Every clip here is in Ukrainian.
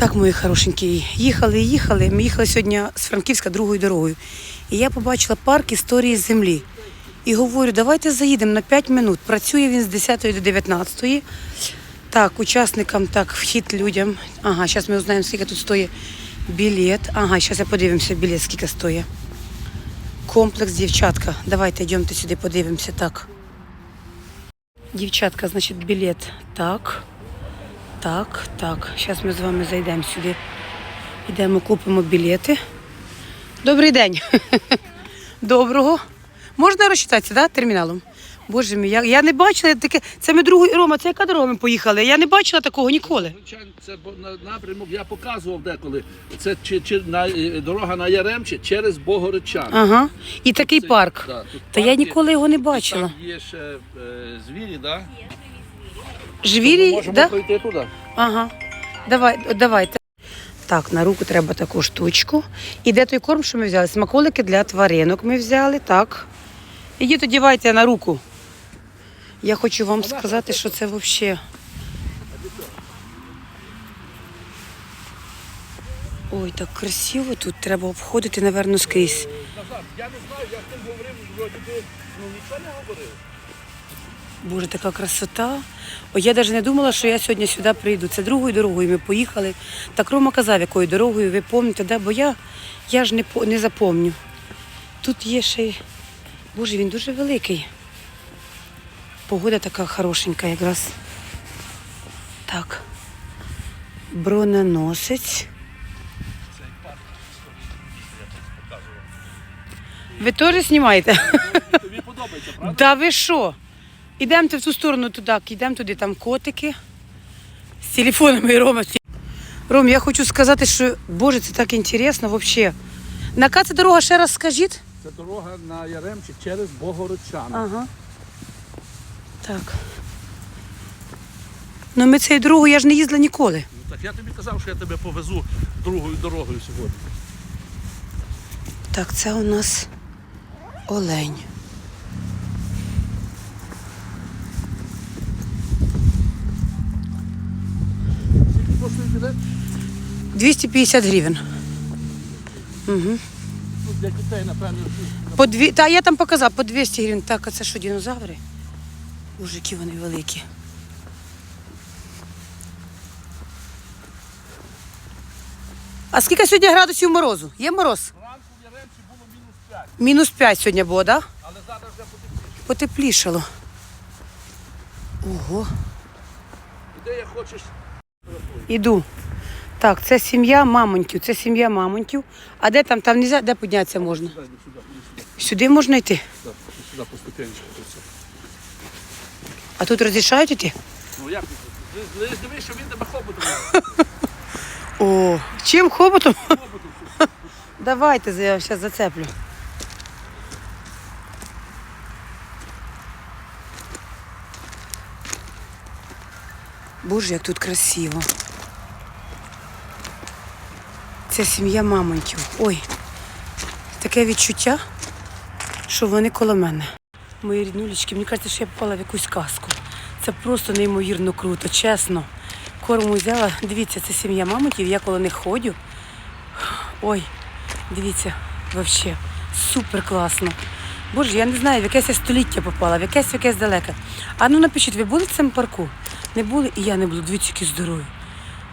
Так, мої хорошенькі, їхали, їхали. Ми їхали сьогодні з Франківська другою дорогою. І я побачила парк історії землі. І говорю, давайте заїдемо на 5 минут. Працює він з 10 до 19. Так, учасникам так, вхід людям. Ага, зараз ми узнаємо, скільки тут стоїть білет. Ага, зараз я подивимося, білет, скільки стоїть. Комплекс, дівчатка. Давайте йдемте сюди, подивимося. Так. Дівчатка, значить, білет. Так. Так, так. Зараз ми з вами зайдемо сюди. Йдемо, купимо білети. Добрий день. Доброго. Можна розчитатися, да, терміналом? Боже мій, я, я не бачила таке. Це ми другий Рома, це яка дорога ми поїхали? Я не бачила такого ніколи. Звичайно, це бо- на- напрямок я показував деколи. Це чи, чи, на, е, дорога на Яремче через Богородчан. Ага. І такий Це- парк. да, тут Та я ніколи його не бачила. Там є ще е, звірі, да? Жвірі, можемо да? пройти туди. Ага. Давай, давайте. Так, на руку треба таку штучку. І де той корм, що ми взяли? Смаколики для тваринок ми взяли, так. Ідіть, одівайте на руку. Я хочу вам сказати, що це взагалі. Ой, так красиво тут треба обходити, напевно, скрізь. Я не знаю, я з ним говорив, вроді би, ну нічого не говорив. Боже, така красота. О, я навіть не думала, що я сьогодні сюди прийду. Це другою дорогою ми поїхали. Так Рома казав, якою дорогою, ви пам'ятаєте, да? бо я, я ж не, не запомню. Тут є ще й. Боже, він дуже великий. Погода така хорошенька якраз. Так. Броненосець. Ви теж знімаєте? Тобі подобається, правда? Да ви що? Ідемте в ту сторону туди, йдемо туди, там котики з телефонами Рома. Ром, я хочу сказати, що Боже, це так інтересно взагалі. На яка це дорога ще раз скажіть? Це дорога на Яремче через Богородчан. Ага. Так. Ну ми цією дорогою я ж не їздила ніколи. Ну, так я тобі казав, що я тебе повезу другою дорогою сьогодні. Так, це у нас олень. 250 гривень. Угу. Для дітей, напевно. По дві... Та я там показав, по 200 гривень. Так, а це що, динозаври? Боже, які вони великі. А скільки сьогодні градусів морозу? Є мороз? Ранку в Яремчі було мінус 5, Мінус 5 сьогодні було, так? Да? але зараз вже потепліше. Потеплішало. Ого, Де я хочеш? іду. Так, це сім'я мамонтів, це сім'я мамонтів. А де там? Там нельзя, де піднятися можна? Сюди, можна йти. Так, сюди по ступенечку. А тут розрішають йти? Ну як? ти ж дивись, що він тебе хоботом. О, чим хоботом? хоботом. Давайте, я зараз зацеплю. Боже, як тут красиво. Це сім'я мамонтів. Ой, таке відчуття, що вони коло мене. Мої ріднулечки, мені кажеться, що я попала в якусь казку. Це просто неймовірно круто, чесно. Корму взяла. Дивіться, це сім'я мамонтів, я коло них ходю. Ой, дивіться, взагалі, супер класно. Боже, я не знаю, в якесь я століття попала, в якесь в якесь далеке. А ну напишіть, ви були в цьому парку? Не були і я не буду. Дивіться, які здорові.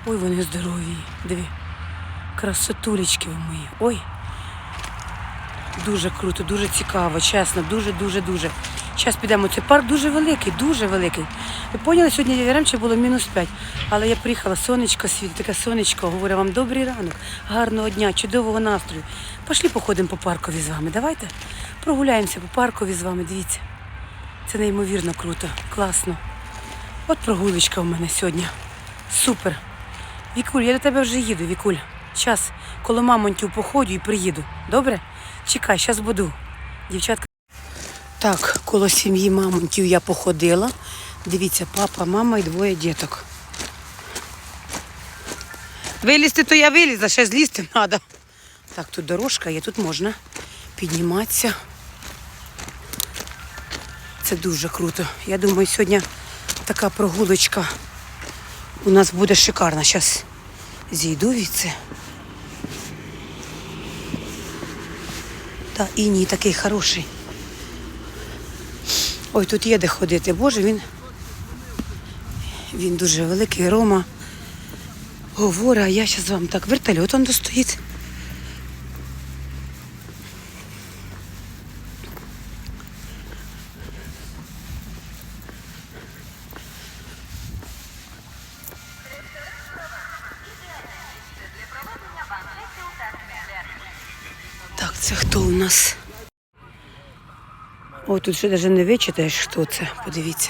Ой, вони здорові. Диві. Красотулечки ви мої. Ой. Дуже круто, дуже цікаво, чесно, дуже, дуже, дуже. Зараз підемо. Цей парк дуже великий, дуже великий. Ви поняли, сьогодні в Яремче було мінус 5. Але я приїхала, сонечко світить, таке сонечко. Говорю вам добрий ранок, гарного дня, чудового настрою. Пошли походимо по паркові з вами. Давайте прогуляємося по паркові з вами. Дивіться. Це неймовірно круто, класно. От прогулочка у мене сьогодні. Супер. Вікуль, я до тебе вже їду, Вікуль. Час, коло мамонтів походю і приїду. Добре? Чекай, зараз буду. Дівчатка. Так, коло сім'ї мамонтів я походила. Дивіться, папа, мама і двоє діток. Вилізти, то я виліз, а ще злізти треба. Так, тут дорожка є, тут можна підніматися. Це дуже круто. Я думаю, сьогодні така прогулочка у нас буде шикарна. Зараз зійду від це. Та іній такий хороший. Ой, тут є де ходити. Боже, він. Він дуже великий, Рома. Говорить, а я зараз вам так вертольотом достоїть. У нас? Ой, тут ще навіть не вичитаєш, хто це. Подивіться.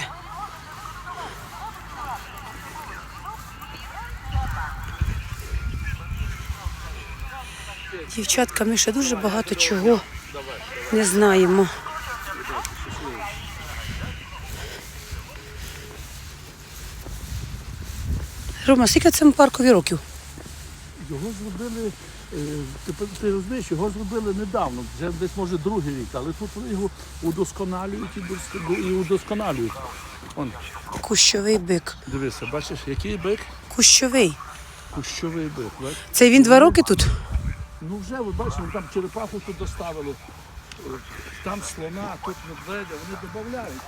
Дівчатка, ми ще дуже багато чого не знаємо. Рома, скільки цьому паркові років? Його зробили, ти, ти розумієш, його зробили недавно, вже десь може другий рік, але тут вони його удосконалюють і, удосконалюють. Он, Кущовий бик. дивися, бачиш, який бик? Кущовий. Кущовий бик. бачиш? Це він два роки тут? Ну вже ви бачите, там черепаху тут доставили, е, там слона, тут медведя, вони додають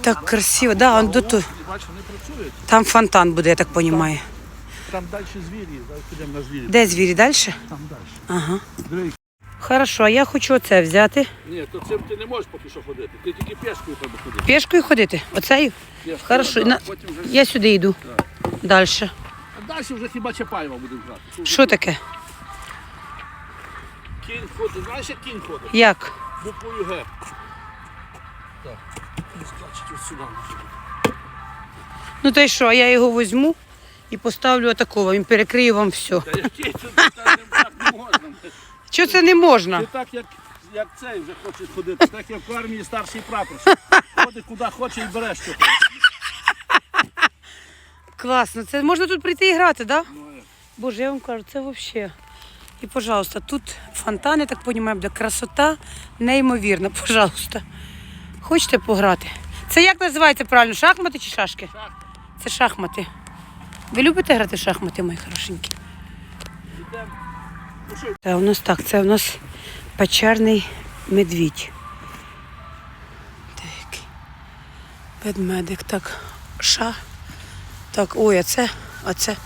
Так красиво. Да, он О, бачиш, вони працюють. Там фонтан буде, я так розумію. Там далі звірі, зараз підемо на звірі. Де звірі далі? Там далі. Ага. Диви, Хорошо, а я хочу оце взяти. Ні, то цим ти не можеш поки що ходити. Ти тільки пішкою треба ходити. Пішкою ходити. Оцею? Пішкою, Хорошо. да, На... Потім вже... Я сюди йду. Далі. А далі вже хіба Чапаєва будемо грати. Тут Що таке? Кінь ходить. Знаєш, як кінь ходить? Як? Буквою Г. Так. І скачуть ось сюди. Ну та й що, я його візьму і поставлю отакого, він перекриє вам все. Чого це не можна? Ти так, як, як цей вже хочеш ходити, так як в армії старший прапорщик. Ходить куди хоче і бере, що хоче. Класно. Це можна тут прийти і грати, так? Да? Ну. Боже, я вам кажу, це взагалі. І, пожалуйста, тут фонтан, я так розумію, буде красота неймовірна, пожалуйста. Хочете пограти? Це як називається правильно? Шахмати чи шашки? Шахта. Це шахмати. Ви любите грати в шахмати, мої хорошенькі? Це у нас так, це у нас печерний медвідь. Так. Ведмедик, так. Ша. Так, ой, а це, а це.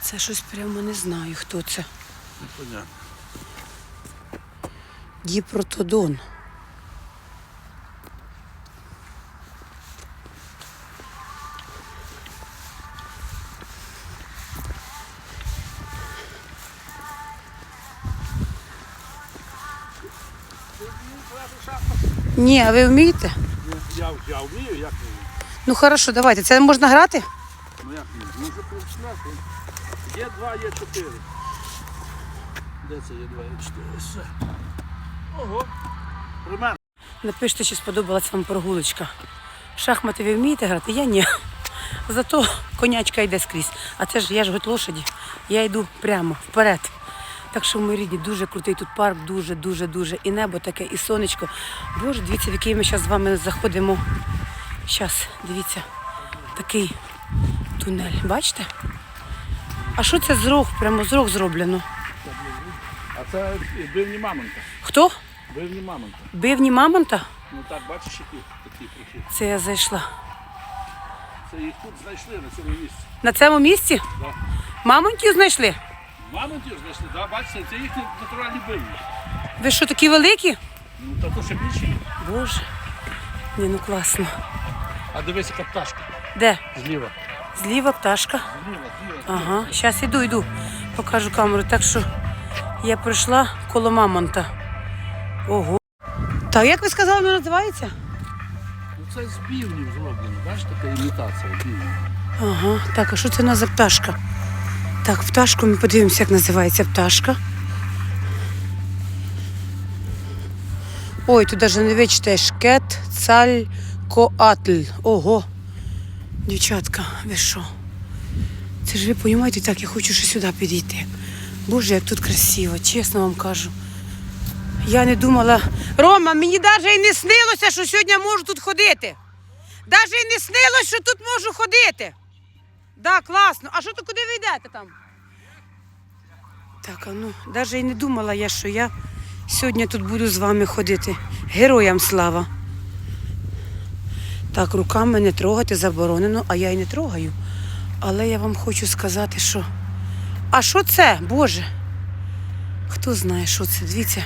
Це щось прямо не знаю, хто це. непонятно. Діпротодон. Ні, а ви вмієте? Ну, Я, я вмію, як не вмію. Ну хорошо, давайте. Це можна грати? Ну як ні? Ну вже починати. Є два, є чотири. Де це є два, є чотири? Все. Ого. Напишіть, чи сподобалась вам прогулочка. Шахмати ви вмієте грати? Я ні. Зато конячка йде скрізь. А це ж я ж гот лошаді. Я йду прямо вперед. Так що, мої рідні, дуже крутий тут парк, дуже, дуже, дуже. І небо таке, і сонечко. Боже, дивіться, в який ми зараз з вами заходимо. Зараз, дивіться, такий тунель. Бачите? А що це з рог? Прямо з рог зроблено. А це бивні мамонта. Хто? Бивні мамонта. Бивні мамонта? Ну так, бачиш, які такі прохід. Це я зайшла. Це їх тут знайшли на цьому місці. На цьому місці? Да. Мамонтів знайшли? Мамонтів знайшли, да, бачите, це їхні натуральні бивні. Ви що, такі великі? Ну та то ще більше. Боже. Ні, ну класно. А дивись, яка пташка. Де? Зліва. Зліва пташка. Зліва, зліва. Ага, зараз іду, йду. Покажу камеру. Так що я прийшла коло мамонта. Ого. Так, як ви сказали, воно називається? Ну це з бівнів зроблено, бачиш, така імітація бівнів. Ага, так, а що це у нас за пташка? Так, пташку ми подивимося, як називається пташка. Ой, тут навіть не вичитаєш кет, цаль, коатль. Ого. Дівчатка, ви що? Це ж ви розумієте, так, я хочу ще сюди підійти. Боже, як тут красиво, чесно вам кажу. Я не думала. Рома, мені навіть і не снилося, що сьогодні можу тут ходити. Навіть і не снилося, що тут можу ходити. Да, класно. А що то куди ви йдете там? Так, а ну, навіть і не думала я, що я сьогодні тут буду з вами ходити. Героям слава. Так, руками не трогати заборонено, а я і не трогаю. Але я вам хочу сказати, що. А що це, Боже? Хто знає, що це? Дивіться.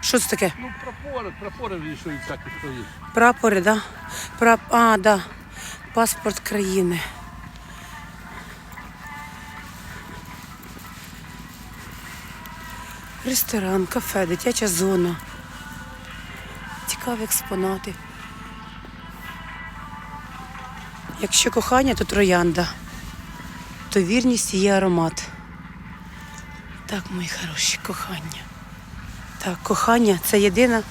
Що це таке? Ну, прапори, прапори вішають всякі стоїть. Прапори, да? Прап... А, да. Паспорт країни. Ресторан, кафе, дитяча зона. Цікаві експонати. Якщо кохання, то троянда. То вірність є аромат. Так, мої хороші, кохання. Так, кохання це єдина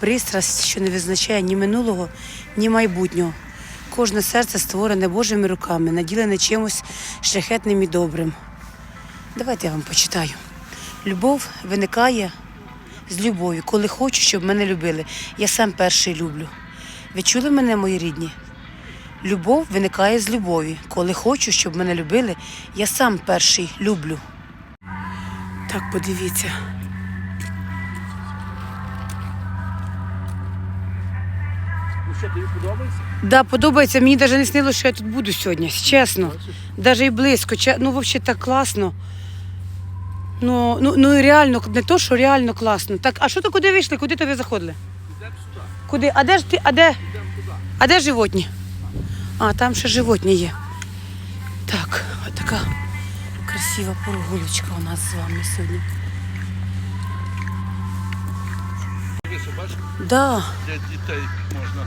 пристрасть, що не визначає ні минулого, ні майбутнього. Кожне серце створене Божими руками, наділене чимось шляхетним і добрим. Давайте я вам почитаю. Любов виникає з любові, коли хочу, щоб мене любили. Я сам перший люблю. Ви чули мене, мої рідні? Любов виникає з любові. Коли хочу, щоб мене любили, я сам перший люблю. Так, подивіться. Що, тобі подобається? Да, подобається. Мені навіть не снилося, що я тут буду сьогодні, чесно. Навіть і близько. Ну, взагалі так класно. Ну, ну, ну реально, не то, що реально класно. Так, а що то куди вийшли? Куди то ви заходили? Йдемо сюди, Куди? А де ж ти? А де? йдемо туди. А де животні? А, там ще животні є. Так, така красива прогулочка у нас з вами сьогодні. Для дітей можна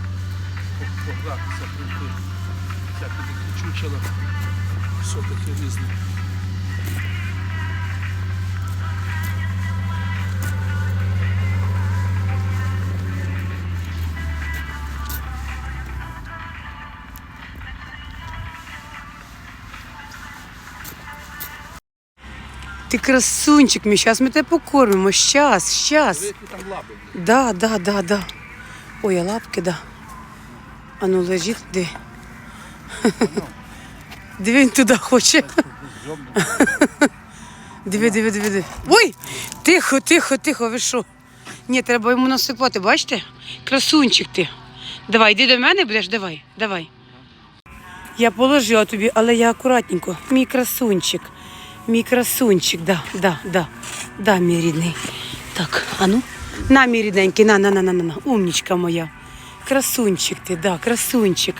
погратися, прийти. Всякі такі чучела. Все таке різне. Ти красунчик мій, зараз ми тебе покормимо. Щас, щас. Там лаби. Да, да, да, да. Ой, а лапки, да. А ну лежить, де. Диви, він туди хоче. Диви, диви, диви, диви. Ой! Тихо, тихо, тихо, ви що? Ні, треба йому насипати, бачите? Красунчик ти. Давай, йди до мене, будеш, давай, давай. Я положила тобі, але я акуратненько. Мій красунчик. Мій красунчик, да, да, да. Да, мій рідний. Так, а ну. На, мій рідненький, на, на, на, на, на. Умнічка моя. Красунчик ти, да, красунчик.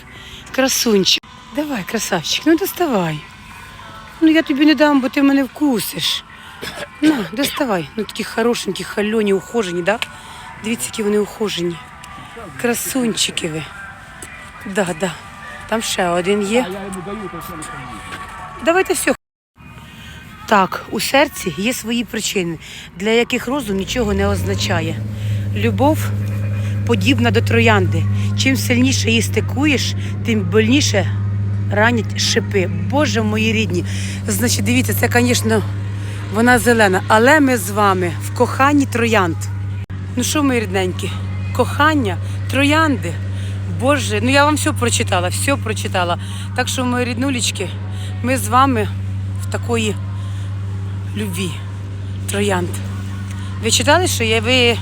Красунчик. Давай, красавчик, ну доставай. Ну я тобі не дам, бо ти мене вкусиш. На, доставай. Ну такі хорошенькі, хальоні, ухожені, да? Дивіться, які вони ухожені. Красунчики ви. Да, да. Там ще один є. Давайте все. Так, у серці є свої причини, для яких розум нічого не означає. Любов подібна до троянди. Чим сильніше її стикуєш, тим больніше ранять шипи. Боже мої рідні. Значить, дивіться, це, звісно, вона зелена, але ми з вами в коханні троянд. Ну що, мої рідненькі? Кохання, троянди. Боже, ну я вам все прочитала, все прочитала. Так що, мої ріднулечки, ми з вами в такої любві. Троянд. Ви читали, що я ви.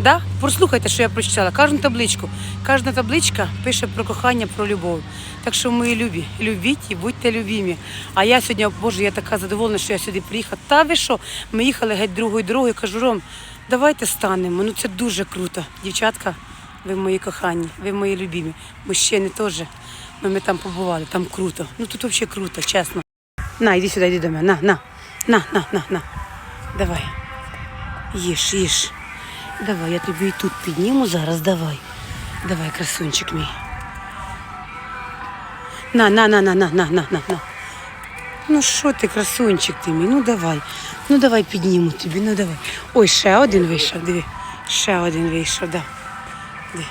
Да? Прослухайте, що я прочитала. Кожну табличку. Кожна табличка пише про кохання, про любов. Так що, мої любі, любіть і будьте любімі. А я сьогодні, Боже, я така задоволена, що я сюди приїхала. Та ви що? Ми їхали геть другою дорогою. Кажу, Ром, давайте станемо. Ну це дуже круто. Дівчатка, ви мої кохані, ви мої любімі. Мужчини теж. Ну, ми там побували, там круто. Ну тут взагалі круто, чесно. На, іди сюди, іди до мене. На, на, на, на, на, на. Давай. Їж, їж. Давай, я тобі і тут підніму зараз, давай. Давай, красунчик мій. На, на, на, на, на, на, на, на, на. Ну що ти, красунчик ти мій? Ну давай. Ну давай підніму тобі, ну давай. Ой, ще один вийшов, диви. Ще один вийшов, да. Диви.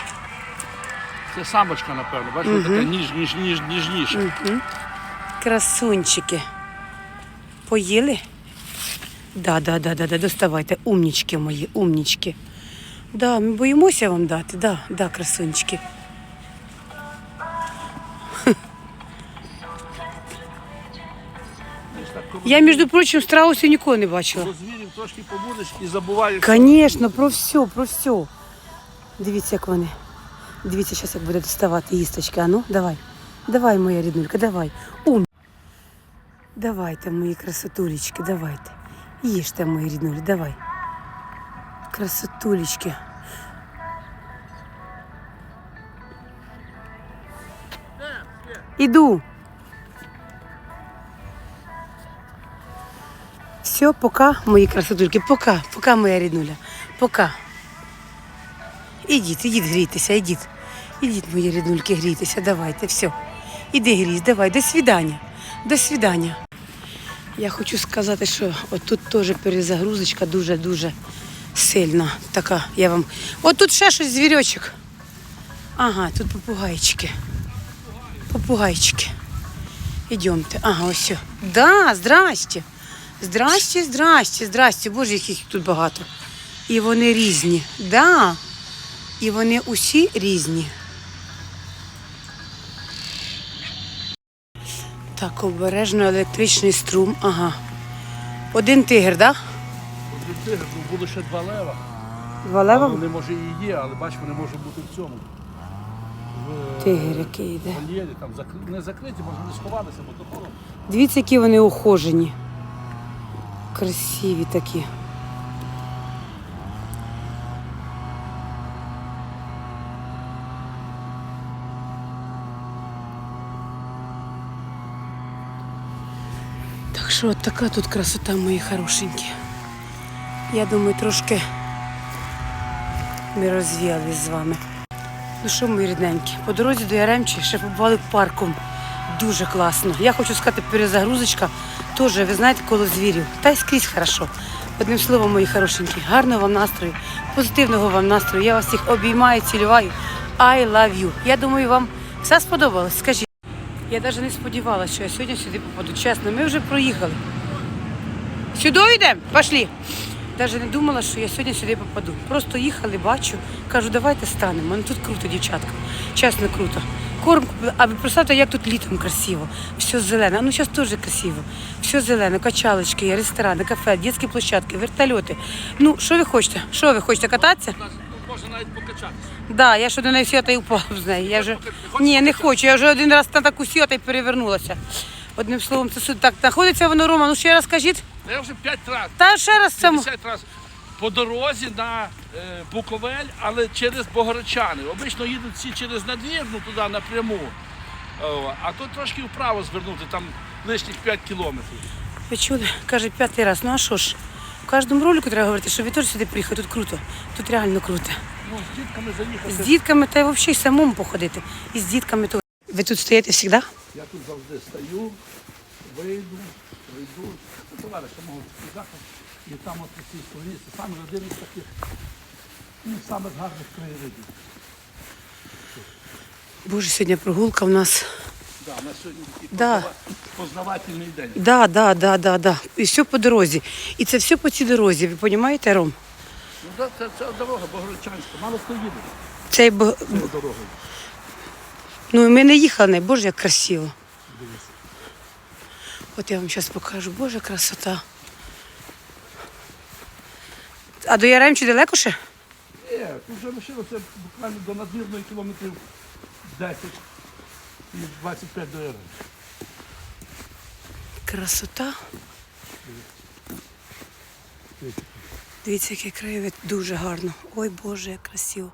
Це самочка, напевно. Бачиш, така ніж, ніж, ніж, ніжніша. Красунчики. Поїли? Да, да, да, да, да, доставайте. Умнічки мої, умнічки. Да, ми боїмося вам дати, да, да, красунчики. Я, між прочим, страусів ніколи не бачила. До звірів трошки побудеш і забуваєш. Конечно, про все, про все. Дивіться, як вони. Дивіться, зараз як буде доставати їсточка. А ну, давай. Давай, моя ріднулька, давай. Ум. Давайте, мої красотулечки, давайте. Їжте, мої ріднулі, давай. Красотулечки. Іду. Все, пока, мої красотульки, пока, пока, моя ріднуля, пока. Ідіть, ідіть грійтеся, ідіть. Ідіть, мої ріднульки, грійтеся, давайте, все. Іди грійсь, давай, до свидання. До свидання. Я хочу сказати, що отут теж перезагрузочка дуже-дуже сильна. Така, я вам. От тут ще щось звірочок. Ага, тут попугайчики. Попугайчики. Ідемте. Ага, ось. все. Да, здрасте. Здрасте, здрасте, здрасте. Боже, яких тут багато. І вони різні. Да. І вони усі різні. Так, обережно електричний струм. Ага. Один тигр, так? Один тигр, ну, було ще два лева. Два лева? Вони може і є, але бач, вони можуть бути в цьому. В Тигр, який йде. вольєрі, там закри- не закриті, може не сховалися, бо то холодно. Дивіться, які вони ухожені. Красиві такі. Так що от така тут красота, мої хорошенькі. Я думаю, трошки ми розвіялись з вами. Ну що, мої рідненькі, по дорозі до Яремчі ще побували парком. Дуже класно. Я хочу сказати, перезагрузочка теж, ви знаєте, коло звірів. Та й скрізь хорошо. Одним словом, мої хорошенькі, гарного вам настрою, позитивного вам настрою. Я вас всіх обіймаю, цілюваю. I love you. Я думаю, вам все сподобалось. Скажіть. Я навіть не сподівалася, що я сьогодні сюди попаду. Чесно, ми вже проїхали. Сюди йдемо? Пошли. Навіть не думала, що я сьогодні сюди попаду. Просто їхали, бачу, кажу, давайте станемо. Ну тут круто, дівчатка. Чесно, круто. Корм. А ви представте, як тут літом красиво. Все зелене. А ну зараз теж красиво. Все зелене, качалочки, ресторани, кафе, дитячі площадки, вертольоти. Ну, що ви хочете? Що ви хочете кататися? Можна навіть покачатися. Да, я що до неї сіла та й упала з неї. Я вже... Ні, не хочу. Я вже один раз на таку сіла та й перевернулася. Одним словом, це суд так знаходиться воно, Рома. Ну ще раз кажіть. Я вже п'ять разів, Та ще раз. 50 разів по дорозі на е, Буковель, але через Богородчани. Обично їдуть всі через надвірну туди напряму. О, а тут трошки вправо звернути, там лишніх 5 кілометрів. Ви чули? Каже, п'ятий раз. Ну а що ж? В кожному ролику треба говорити, що теж сюди приїхали. Тут круто. Тут реально круто. Ну, з дітками заїхати. З дітками та й взагалі самому походити. І з дітками то. Ви тут стоїте завжди? Я тут завжди стою, вийду, вийду. Ну, Товариша можуть сказати. І там от у цій стороні, це саме один із таких ну, самих гарних краєвидів. Боже, сьогодні прогулка у нас. Да, на сьогодні такий Да. познава- познавательний день. Да, да, да, да, да. І все по дорозі. І це все по цій дорозі. Ви розумієте, Ром? Ну, да, це, це дорога Богородчанська, мало хто їде Цей б... цією дорогою. Ну, ми не їхали, не. Боже, як красиво. От я вам зараз покажу. Боже, красота. А до Яремчі далеко ще? Ні, тут вже лишилося буквально до надвірної кілометрів 10 і 25 до Яремчі. Красота. Дивіться, який краєвид дуже гарно. Ой Боже, як красиво.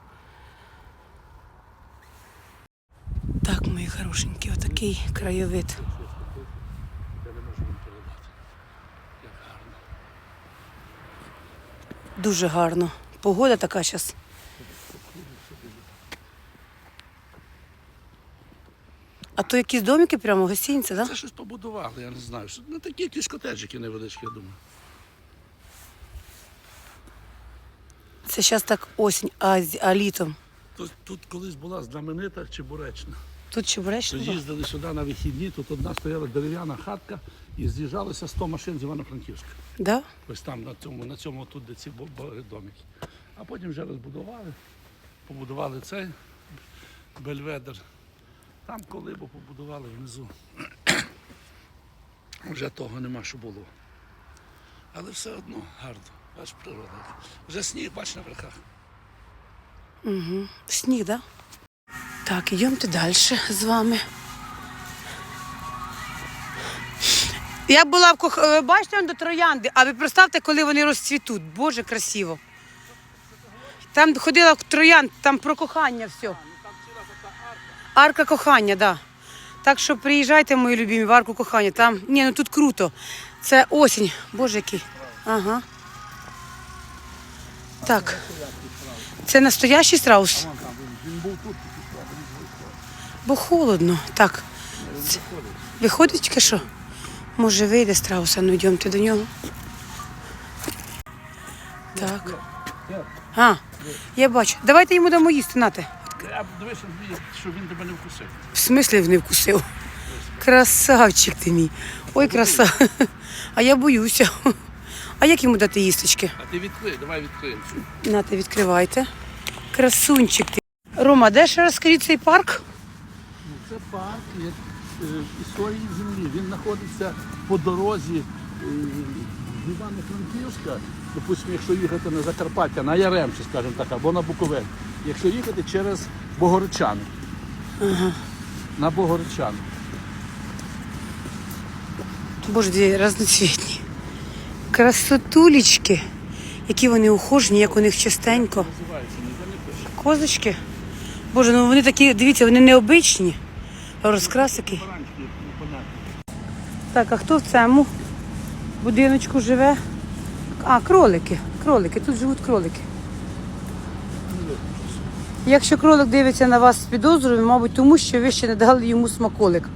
Так, мої хорошенькі, отакий краєвид. Дуже гарно. Погода така зараз. А то якісь домики прямо гостиниця, так? Да? Це щось побудували, я не знаю. Ну такі якісь котеджики невеличкі, я думаю. Це зараз так осінь, а, а літом. Тут, тут колись була знаменита Чебуречна. Тут чебуречна? То їздили сюди на вихідні, тут одна стояла дерев'яна хатка і з'їжджалося 100 машин з Івано-Франківська. Да? Ось там на цьому, на цьому тут, де ці домики. А потім вже розбудували, побудували цей бельведер. Там колибу побудували внизу. Вже того нема, що було. Але все одно гарно. Бач природа. Вже сніг, бач на верхах. Сніг, да? Так, йдемте далі з вами. Я була в кох... ви Бачите, до троянди, а ви представте, коли вони розцвітуть. Боже, красиво. Там ходила в троянд, там про кохання все. Арка кохання, так. Да. Так що приїжджайте, мої любимі, в арку кохання. Там, ні, ну тут круто. Це осінь. Боже, який. Ага. Так. Це настоящий страус? Він був тут, Бо холодно. Так. Це- Виходить що? Може вийде страуса, ну йдемте до нього. Так. А, я бачу. Давайте йому дамо їсти, нате. Дивися, щоб він тебе не вкусив. В смислі не вкусив. Красавчик ти мій. Ой, краса. А я боюся. А як йому дати їсточки? А ти відкрий, давай відкриємо. Нате, відкривайте. Красунчик ти. Рома, де ще розкажіть цей парк? Це парк е, історії землі. Він знаходиться по дорозі е, з Івано-Франківська, допустимо, якщо їхати на Закарпаття, на Яремче, скажімо так, або на Буковель. Якщо їхати через Богородчани. На Богородчани. Боже, дві разноцвітні. Красотулечки. Які вони ухожені, як у них пише. Козочки. Боже, ну вони такі, дивіться, вони необичні. Розкрасики. Так, а хто в цьому будиночку живе? А, кролики. Кролики, тут живуть кролики. Якщо кролик дивиться на вас з підозрою, мабуть, тому що ви ще не дали йому смаколик.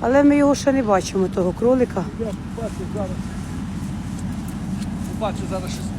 Але ми його ще не бачимо, того кролика. Я бачу зараз. Побачу зараз щось